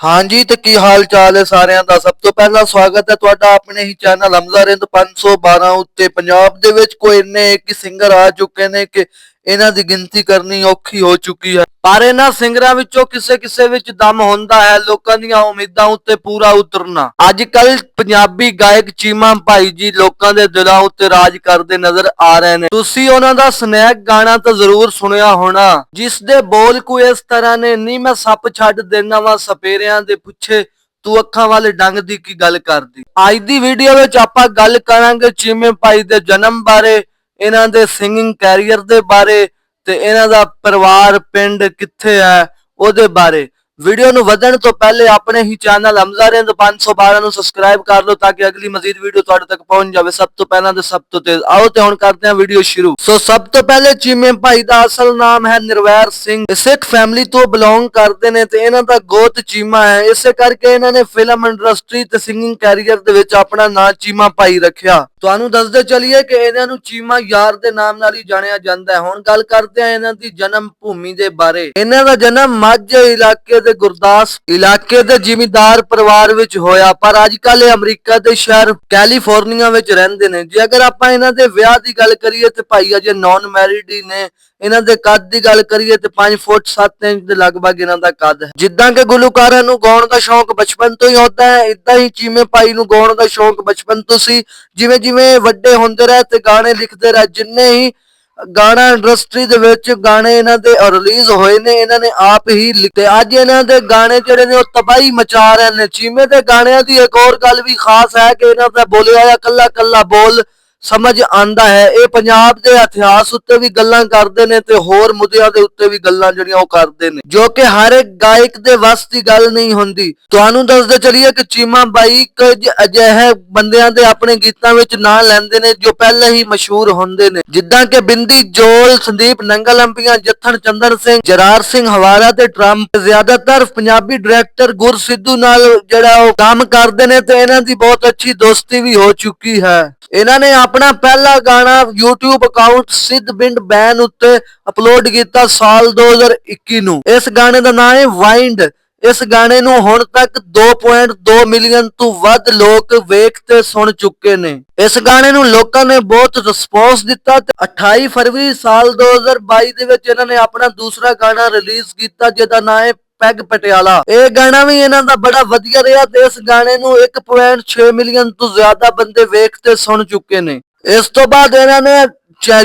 ਹਾਂਜੀ, ਤੇ ਕੀ ਹਾਲ ਚਾਲ ਹੈ ਸਾਰਿਆਂ ਦਾ? ਸਭ ਤੋਂ ਪਹਿਲਾਂ ਸਵਾਗਤ ਹੈ ਤੁਹਾਡਾ ਆਪਣੇ ਹੀ ਚੈਨਲ ਹਮਜ਼ਾ ਰਿੰਦ 512 ਉੱਤੇ। ਪੰਜਾਬ ਦੇ ਵਿੱਚ ਕੋਈ ਇੰਨੇ ਇੱਕ ਸਿੰਗਰ ਆ ਚੁੱਕੇ ਨੇ ਕਿ ਇਹਨਾਂ ਦੀ ਗਿਣਤੀ ਕਰਨੀ ਔਖੀ ਹੋ ਚੁੱਕੀ ਹੈ। ਪਰ ਇਹਨਾਂ ਸਿੰਗਰਾਂ ਵਿੱਚੋਂ ਕਿਸੇ ਕਿਸੇ ਵਿੱਚ ਦਮ ਹੁੰਦਾ ਹੈ, ਲੋਕਾਂ ਦੀਆਂ ਉਮੀਦਾਂ ਉੱਤੇ ਪੂਰਾ ਉਤਰਨਾ। ਅੱਜ ਕੱਲ ਪੰਜਾਬੀ ਗਾਇਕ ਚੀਮਾ ਭਾਈ ਜੀ ਲੋਕਾਂ ਦੇ ਦਿਲਾਂ ਉੱਤੇ ਰਾਜ ਕਰਦੇ ਨਜ਼ਰ ਆ ਰਹੇ ਨੇ। ਤੁਸੀਂ ਉਹਨਾਂ ਦਾ ਸਨੈਕ ਗਾਣਾ ਤਾਂ ਜ਼ਰੂਰ ਸੁਣਿਆ ਹੋਣਾ। ਜਿਸ ਦੇ ਬੋਲ ਕੋਈ ਇਸ ਤਰ੍ਹਾਂ ਨੇ ਨਹੀਂ ਮੈਂ ਸੱਪ ਛੱਡ ਦੇਣਾ ਵਾ, ਸਪੇਰਿਆਂ ਦੇ ਪੁੱਛੇ ਤੂੰ ਅੱਖਾਂ ਵਾਲੇ ਡੰਗ ਦੀ ਕੀ ਗੱਲ ਕਰਦੀ? ਅੱਜ ਦੀ ਵੀਡੀਓ ਵਿੱਚ ਆਪਾਂ ਗੱਲ ਕਰਾਂਗੇ ਚੀਮੇ ਭਾਈ ਦੇ ਜਨਮ ਬਾਰੇ। ਇਹਨਾਂ ਦੇ ਸਿੰਗਿੰਗ ਕੈਰੀਅਰ ਦੇ ਬਾਰੇ ਤੇ ਇਹਨਾਂ ਦਾ ਪਰਿਵਾਰ ਪਿੰਡ ਕਿੱਥੇ ਹੈ ਉਹਦੇ ਬਾਰੇ। ਵੀਡੀਓ ਨੂੰ ਵਧਣ ਤੋਂ ਪਹਿਲੇ ਆਪਣੇ ਹੀ ਚੈਨਲ ਹਮਜ਼ਾ ਰਿੰਦ 512 ਨੂੰ ਸਬਸਕ੍ਰਾਈਬ ਕਰ ਲਓ ਤਾਂ ਕਿ ਅਗਲੀ ਮਜ਼ੀਦ ਵੀਡੀਓ ਤੁਹਾਡੇ ਤੱਕ ਪਹੁੰਚ ਜਾਵੇ। ਸਭ ਤੋਂ ਪਹਿਲਾਂ ਤੇ ਸਭ ਤੋਂ ਤੇਜ਼। ਆਓ ਤੇ ਹੁਣ ਕਰਦੇ ਹਾਂ ਵੀਡੀਓ ਸ਼ੁਰੂ। ਸੋ ਸਭ ਤੋਂ ਪਹਿਲੇ ਚੀਮੇ ਭਾਈ ਦਾ ਅਸਲ ਨਾਮ ਹੈ ਨਿਰਵੈਰ ਸਿੰਘ। ਸਿੱਖ ਫੈਮਿਲੀ ਤੋਂ ਬਿਲੋਂਗ ਕਰਦੇ ਨੇ ਤੇ ਇਹਨਾਂ ਦਾ ਗੋਤ ਚੀਮਾ ਹੈ। ਇਸੇ ਕਰਕੇ ਇਹਨਾਂ ਨੇ ਫਿਲਮ ਇੰਡਸਟਰੀ ਤੇ ਸਿੰਗਿੰਗ ਕੈਰੀਅਰ ਦੇ ਵਿੱਚ ਆਪਣਾ ਨਾਂ ਚੀਮਾ ਭਾਈ ਰੱਖਿਆ। ਤੁਹਾਨੂੰ ਦੱਸਦੇ ਚਲੀਏ ਕਿ ਇਹਨਾਂ ਨੂੰ ਚੀਮਾ ਯਾਰ ਦੇ ਨਾਮ ਨਾਲ ਹੀ ਜਾਣਿਆ ਜਾਂਦਾ ਹੈ। ਹੁਣ ਗੱਲ ਕਰਦੇ ਹਾਂ ਇਹਨਾਂ ਦੀ ਜਨਮ ਭੂਮੀ ਦੇ ਬਾਰੇ। ਇਹਨਾਂ ਦਾ ਜਨਮ ਮਾਝੇ ਇਲਾਕੇ ਦੇ ਗੁਰਦਾਸ ਇਲਾਕੇ ਦੇ ਜ਼ਿਮੀਂਦਾਰ ਪਰਿਵਾਰ ਵਿੱਚ ਹੋਇਆ, ਪਰ ਅੱਜ ਕੱਲ ਇਹ ਅਮਰੀਕਾ ਦੇ ਸ਼ਹਿਰ ਕੈਲੀਫੋਰਨੀਆ ਵਿੱਚ ਰਹਿੰਦੇ ਨੇ। ਜੇ ਅਗਰ ਆਪਾਂ ਇਹਨਾਂ ਦੇ ਵਿਆਹ ਦੀ ਗੱਲ ਕਰੀਏ ਤੇ ਭਾਈ ਅਜੇ ਨਾਨ ਮੈਰਿਡ ਹੀ ਨੇ ਇਹਨਾਂ ਦੇ ਕੱਦ ਦੀ ਗੱਲ ਕਰੀਏ ਤੇ 5 ਫੁੱਟ 7 ਇੰਚ ਦੇ ਲਗਭਗ ਇਹਨਾਂ ਦਾ ਕੱਦ ਹੈ। ਜਿੱਦਾਂ ਕਿ ਗੁਲੂਕਾਰਾਂ ਨੂੰ ਗਾਉਣ ਦਾ ਸ਼ੌਂਕ ਬਚਪਨ ਤੋਂ ਹੀ ਹੁੰਦਾ ਹੈ ਇਦਾਂ ਹੀ ਚੀਮੇ ਭਾਈ ਨੂੰ ਗਾਉਣ ਦਾ ਸ਼ੌਂਕ ਬਚਪਨ ਤੋਂ ਸੀ। ਜਿਵੇਂ ਜਿਵੇਂ ਵੱਡੇ ਹੁੰਦੇ ਰਹੇ ਤੇ ਗਾਣੇ ਲਿਖਦੇ ਰਹੇ, ਜਿੰਨੇ ਹੀ ਗਾਣਾ ਇੰਡਸਟਰੀ ਦੇ ਵਿੱਚ ਗਾਣੇ ਇਹਨਾਂ ਦੇ ਰਿਲੀਜ਼ ਹੋਏ ਨੇ, ਇਹਨਾਂ ਨੇ ਆਪ ਹੀ ਲਿਖੇ ਅੱਜ ਇਹਨਾਂ ਦੇ ਗਾਣੇ ਜਿਹੜੇ ਨੇ ਉਹ ਤਬਾਹੀ ਮਚਾ ਰਹੇ ਨੇ। ਚੀਮੇ ਦੇ ਗਾਣਿਆਂ ਦੀ ਇੱਕ ਹੋਰ ਗੱਲ ਵੀ ਖਾਸ ਹੈ ਕਿ ਇਹਨਾਂ ਦਾ ਬੋਲਿਆ ਹੋਇਆ ਕੱਲਾ ਕੱਲਾ ਬੋਲ ਸਮਝ ਆਂਦਾ ਹੈ। ਇਹ ਪੰਜਾਬ ਦੇ ਇਤਿਹਾਸ ਉੱਤੇ ਵੀ ਗੱਲਾਂ ਕਰਦੇ ਨੇ ਤੇ ਹੋਰ ਮੁੱਦਿਆਂ ਦੇ ਉੱਤੇ ਵੀ ਗੱਲਾਂ ਜਿਹੜੀਆਂ ਉਹ ਕਰਦੇ ਨੇ। ਜੋ ਕਿ ਹਰ ਇੱਕ ਗਾਇਕ ਦੇ ਵੱਸ ਦੀ ਗੱਲ ਨਹੀਂ ਹੁੰਦੀ। ਤੁਹਾਨੂੰ ਦੱਸਦੇ ਚਲੀਏ ਕਿ ਚੀਮਾ ਬਾਈ ਕੁਝ ਅਜਿਹੇ ਬੰਦਿਆਂ ਦੇ ਆਪਣੇ ਗੀਤਾਂ ਵਿੱਚ ਨਾਂ ਲੈਂਦੇ ਨੇ ਜੋ ਪਹਿਲਾਂ ਹੀ ਮਸ਼ਹੂਰ ਹੁੰਦੇ ਨੇ। ਜਿੱਦਾਂ ਕਿ ਬਿੰਦੀ, ਜੋਲ, ਸੰਦੀਪ, ਨੰਗਲ ਅੰਪੀਆਂ ਜੱਥਨ ਚੰਦਰ ਸਿੰਘ, ਜਰਾਰ ਸਿੰਘ ਹਵਾਰਾ ਤੇ ਟਰੰਪ। ਜ਼ਿਆਦਾਤਰ ਪੰਜਾਬੀ ਡਾਇਰੈਕਟਰ ਗੁਰ ਸਿੱਧੂ ਨਾਲ ਜਿਹੜਾ ਉਹ ਕੰਮ ਕਰਦੇ ਨੇ ਤੇ ਇਹਨਾਂ ਦੀ ਬਹੁਤ ਅੱਛੀ ਦੋਸਤੀ ਵੀ ਹੋ ਚੁੱਕੀ ਹੈ। ਇਹਨਾਂ ਨੇ ਆਪਣਾ ਪਹਿਲਾ ਗਾਣਾ YouTube ਅਕਾਊਂਟ ਸਿੱਧ ਬਿੰਡ ਬੈਨ ਉੱਤੇ ਅਪਲੋਡ ਕੀਤਾ ਸਾਲ 2021 ਨੂੰ। ਇਸ ਗਾਣੇ ਦਾ ਨਾਮ ਹੈ ਵਾਈਂਡ ਇਸ ਗਾਣੇ ਨੂੰ ਹੁਣ ਤੱਕ 2.2 ਮਿਲੀਅਨ ਤੋਂ ਵੱਧ ਲੋਕ ਵੇਖ ਤੇ ਸੁਣ ਚੁੱਕੇ ਨੇ। ਇਸ ਗਾਣੇ ਨੂੰ ਲੋਕਾਂ ਨੇ ਬਹੁਤ ਰਿਸਪੌਂਸ ਦਿੱਤਾ ਤੇ 28 ਫਰਵਰੀ ਸਾਲ 2022 ਦੇ ਵਿੱਚ ਇਹਨਾਂ ਨੇ ਆਪਣਾ ਦੂਸਰਾ ਗਾਣਾ ਰਿਲੀਜ਼ ਕੀਤਾ, ਜਿਹਦਾ ਨਾਮ ਹੈ ਪੈਗ ਪਟਿਆਲਾ। ਇਹ ਗਾਣਾ ਵੀ ਇਹਨਾਂ ਦਾ ਬੜਾ ਵਧੀਆ ਰਿਹਾ ਤੇ ਇਸ ਗਾਣੇ ਨੂੰ 1.6 ਮਿਲੀਅਨ ਤੋਂ ਜ਼ਿਆਦਾ ਬੰਦੇ ਵੇਖ ਤੇ ਸੁਣ ਚੁੱਕੇ ਨੇ। ਇਸ ਤੋਂ ਬਾਅਦ ਇਹਨਾਂ ਨੇ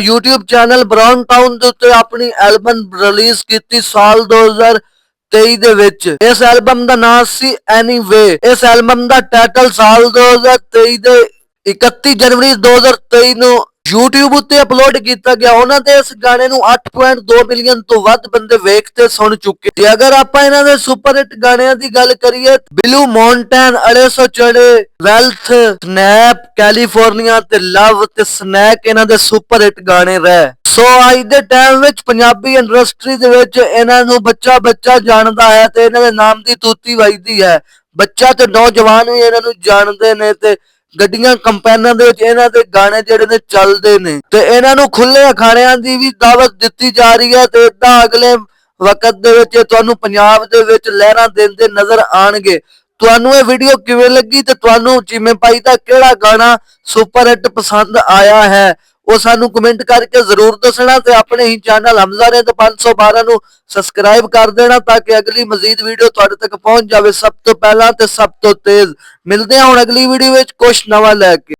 YouTube ਚੈਨਲ ਬ੍ਰਾਊਨ ਟਾਊਨ ਦੇ ਉੱਤੇ ਆਪਣੀ ਐਲਬਮ ਰਿਲੀਜ਼ ਕੀਤੀ ਸਾਲ 2023 ਦੇ ਵਿੱਚ। ਇਸ ਐਲਬਮ ਦਾ ਨਾਮ ਸੀ ਐਨੀਵੇ ਇਸ ਐਲਬਮ ਦਾ ਟਾਈਟਲ ਸਾਲ 2023 ਦੇ 31 ਜਨਵਰੀ 2023 ਨੂੰ YouTube ਉੱਤੇ ਅਪਲੋਡ ਕੀਤਾ ਗਿਆ, ਉਹਨਾਂ ਦੇ ਇਸ ਗਾਣੇ ਨੂੰ 8.2 ਮਿਲੀਅਨ ਤੋਂ ਵੱਧ ਬੰਦੇ ਵੇਖ ਤੇ ਸੁਣ ਚੁੱਕੇ। ਤੇ ਅਗਰ ਆਪਾਂ ਇਹਨਾਂ ਦੇ ਸੁਪਰ ਹਿੱਟ ਗਾਣਿਆਂ ਦੀ ਗੱਲ ਕਰੀਏ, ਬਿਲੂ ਮੌਂਟੇਨ ਅੜੇ ਸੋ ਚੜੇ ਵੈਲਥ, ਸਨੈਪ, ਕੈਲੀਫੋਰਨੀਆ ਤੇ ਲਵ ਤੇ ਸਨੈਕ, ਇਹਨਾਂ ਦੇ ਸੁਪਰ ਹਿੱਟ ਗਾਣੇ ਰਹੇ। ਸੋ ਅੱਜ ਦੇ ਟਾਈਮ ਵਿੱਚ ਪੰਜਾਬੀ ਇੰਡਸਟਰੀ ਦੇ ਵਿੱਚ ਇਹਨਾਂ ਨੂੰ ਬੱਚਾ ਬੱਚਾ ਜਾਣਦਾ ਹੈ ਤੇ ਇਹਨਾਂ ਦੇ ਨਾਮ ਦੀ ਤੂਤੀ ਵੱਜਦੀ ਹੈ। ਬੱਚਾ ਤੇ ਨੌਜਵਾਨ ਵੀ ਇਹਨਾਂ ਨੂੰ ਜਾਣਦੇ ਨੇ ਤੇ ਗੱਡੀਆਂ ਕੰਪੈਨਾਂ ਦੇ ਵਿੱਚ ਇਹਨਾਂ ਦੇ ਗਾਣੇ ਜਿਹੜੇ ਨੇ ਚੱਲਦੇ ਨੇ। ਤੇ ਇਹਨਾਂ ਨੂੰ ਖੁੱਲੇ ਅਖਾੜਿਆਂ ਦੀ ਵੀ ਦਾਵਤ ਦਿੱਤੀ ਜਾ ਰਹੀ ਹੈ ਤੇ ਇਦਾਂ ਅਗਲੇ ਵਕਤ ਦੇ ਵਿੱਚ ਤੁਹਾਨੂੰ ਪੰਜਾਬ ਦੇ ਵਿੱਚ ਲਹਿਰਾਂ ਦਿੰਦੇ ਨਜ਼ਰ ਆਣਗੇ ਤੁਹਾਨੂੰ ਇਹ ਵੀਡੀਓ ਕਿਵੇਂ ਲੱਗੀ ਤੇ ਤੁਹਾਨੂੰ ਚੀਮੇ ਭਾਈ ਦਾ ਕਿਹੜਾ ਗਾਣਾ ਸੁਪਰ ਹਿੱਟ ਪਸੰਦ ਆਇਆ ਹੈ? ਉਹ ਸਾਨੂੰ ਕਮੈਂਟ ਕਰਕੇ ਜ਼ਰੂਰ ਦੱਸਣਾ ਤੇ ਆਪਣੇ ਹੀ ਚੈਨਲ ਹਮਜ਼ਾ ਨੇ ਤੇ 512 ਨੂੰ ਸਬਸਕ੍ਰਾਈਬ ਕਰ ਦੇਣਾ ਤਾਂ ਕਿ ਅਗਲੀ ਮਜ਼ੀਦ ਵੀਡੀਓ ਤੁਹਾਡੇ ਤੱਕ ਪਹੁੰਚ ਜਾਵੇ ਸਭ ਤੋਂ ਪਹਿਲਾਂ ਤੇ ਸਭ ਤੋਂ ਤੇਜ਼। ਮਿਲਦੇ ਹਾਂ ਹੁਣ ਅਗਲੀ ਵੀਡੀਓ ਵਿੱਚ ਕੁਝ ਨਵਾਂ ਲੈ ਕੇ।